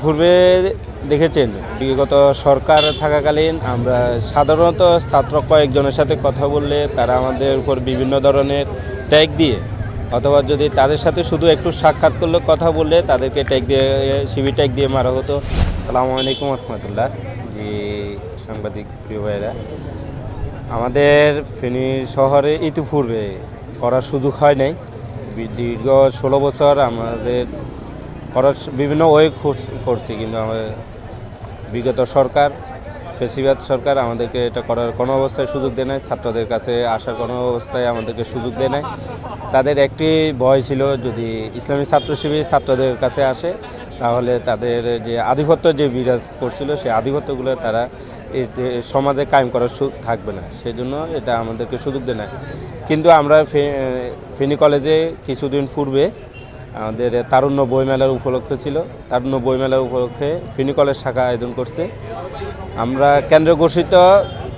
ইতিপূর্বে দেখেছেন? বিগত সরকার থাকাকালীন আমরা সাধারণত ছাত্র কয়েকজনের সাথে কথা বললে তারা আমাদের উপর বিভিন্ন ধরনের ট্যাগ দিয়ে, অথবা যদি তাদের সাথে শুধু একটু সাক্ষাৎ করলে, কথা বললে তাদেরকে ট্যাগ দিয়ে সিবি ট্যাগ দিয়ে মারা হতো। সালামু আলাইকুম রহমতুল্লাহ। জি, সাংবাদিক প্রিয় ভাইরা। আমাদের ফেনী শহরে ইতিপূর্বে করার সুযোগ হয় নাই। দীর্ঘ ষোলো বছর আমাদের স- বিভিন্ন ওয়ে করছি, কিন্তু আমাদের বিগত সরকার, ফেসিবাদ সরকার আমাদেরকে এটা করার কোনো অবস্থায় সুযোগ দেয় নাই, ছাত্রদের কাছে আসার কোনো অবস্থায় আমাদেরকে সুযোগ দেয় নাই। তাদের একটি ভয় ছিল, যদি ইসলামী ছাত্র শিবির ছাত্রদের কাছে আসে, তাহলে তাদের যে আধিপত্য যে বিরাজ করছিল, সেই আধিপত্যগুলো তারা সমাজে কায়েম করার থাকবে না। সেজন্য এটা আমাদেরকে সুযোগ দেয় না কিন্তু আমরা ফেনী কলেজে কিছুদিন পূর্বে আমাদের তারুণ্য বইমেলার উপলক্ষ ছিল। তারুণ্য বইমেলার উপলক্ষে ফিনি কলেজ শাখা আয়োজন করছে। আমরা কেন্দ্র ঘোষিত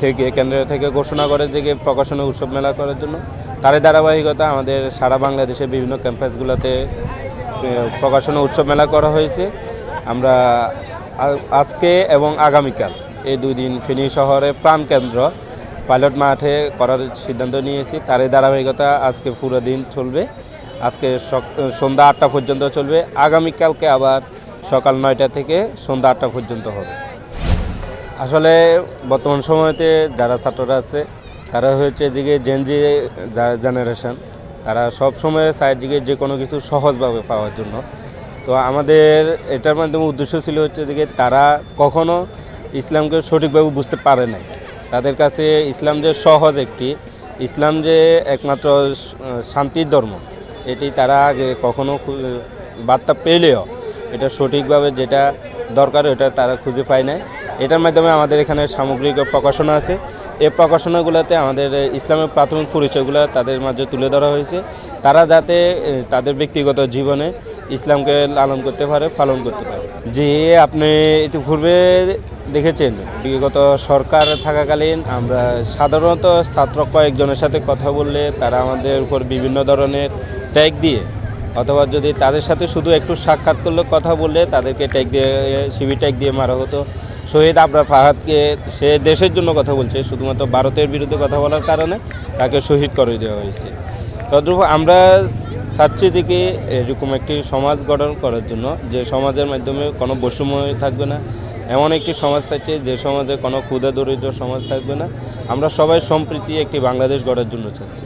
থেকে, কেন্দ্র থেকে ঘোষণা করে থেকে প্রকাশনা উৎসব মেলা করার জন্য। তারই ধারাবাহিকতা আমাদের সারা বাংলাদেশের বিভিন্ন ক্যাম্পাসগুলোতে প্রকাশনা উৎসব মেলা করা হয়েছে। আমরা আজকে এবং আগামীকাল এই দুই দিন ফেনী শহরে প্রাণ কেন্দ্র পাইলট মাঠে করার সিদ্ধান্ত নিয়েছি। তারই ধারাবাহিকতা আজকে পুরো দিন চলবে। আজকে সন্ধ্যা আটটা পর্যন্ত চলবে। আগামীকালকে আবার সকাল নয়টা থেকে সন্ধ্যা আটটা পর্যন্ত হবে। আসলে বর্তমান সময়তে যারা ছাত্ররা আছে, তারা হচ্ছে দিকে জেনজি জেনারেশন তারা সব সময় চায় দিকে যে কোনো কিছু সহজভাবে পাওয়ার জন্য। তো আমাদের এটার মাধ্যমে উদ্দেশ্য ছিল হচ্ছে দিকে তারা কখনো ইসলামকে সঠিকভাবে বুঝতে পারে নাই। তাদের কাছে ইসলাম যে সহজ একটি, ইসলাম যে একমাত্র শান্তির ধর্ম এটি তারা আগে কখনো বার্তা পেলেও, এটা সঠিকভাবে যেটা দরকার ওটা তারা খুঁজে পায় না এটার মাধ্যমে আমাদের এখানে সামগ্রিক প্রকাশনা আছে। এই প্রকাশনাগুলোতে আমাদের ইসলামের প্রাথমিক পরিচয়গুলো তাদের মাঝে তুলে ধরা হয়েছে। তারা যাতে তাদের ব্যক্তিগত জীবনে ইসলামকে লালন করতে পারে, পালন করতে পারে। যে আপনি ইতিপূর্বে দেখেছেন, বিগত সরকার থাকাকালীন আমরা সাধারণত ছাত্র কয়েকজনের সাথে কথা বললে তারা আমাদের উপর বিভিন্ন ধরনের ট্যাগ দিয়ে, অথবা যদি তাদের সাথে শুধু একটু সাক্ষাৎ করলে, কথা বললে তাদেরকে ট্যাগ দিয়ে সিবি ট্যাগ দিয়ে মারা হতো। শহীদ আবরার ফাহাদকে সে দেশের জন্য কথা বলছে, শুধুমাত্র ভারতের বিরুদ্ধে কথা বলার কারণে তাকে শহীদ করে দেওয়া হয়েছে। তদ্রূপ আমরা চাচ্ছি থেকে এরকম একটি সমাজ গঠন করার জন্য, যে সমাজের মাধ্যমে কোনো বৈষম্য থাকবে না। এমন একটি সমাজ চাচ্ছি যে সমাজে কোনো ক্ষুদা দরিদ্র সমাজ থাকবে না। আমরা সবাই সম্প্রীতি একটি বাংলাদেশ গড়ার জন্য চাচ্ছি।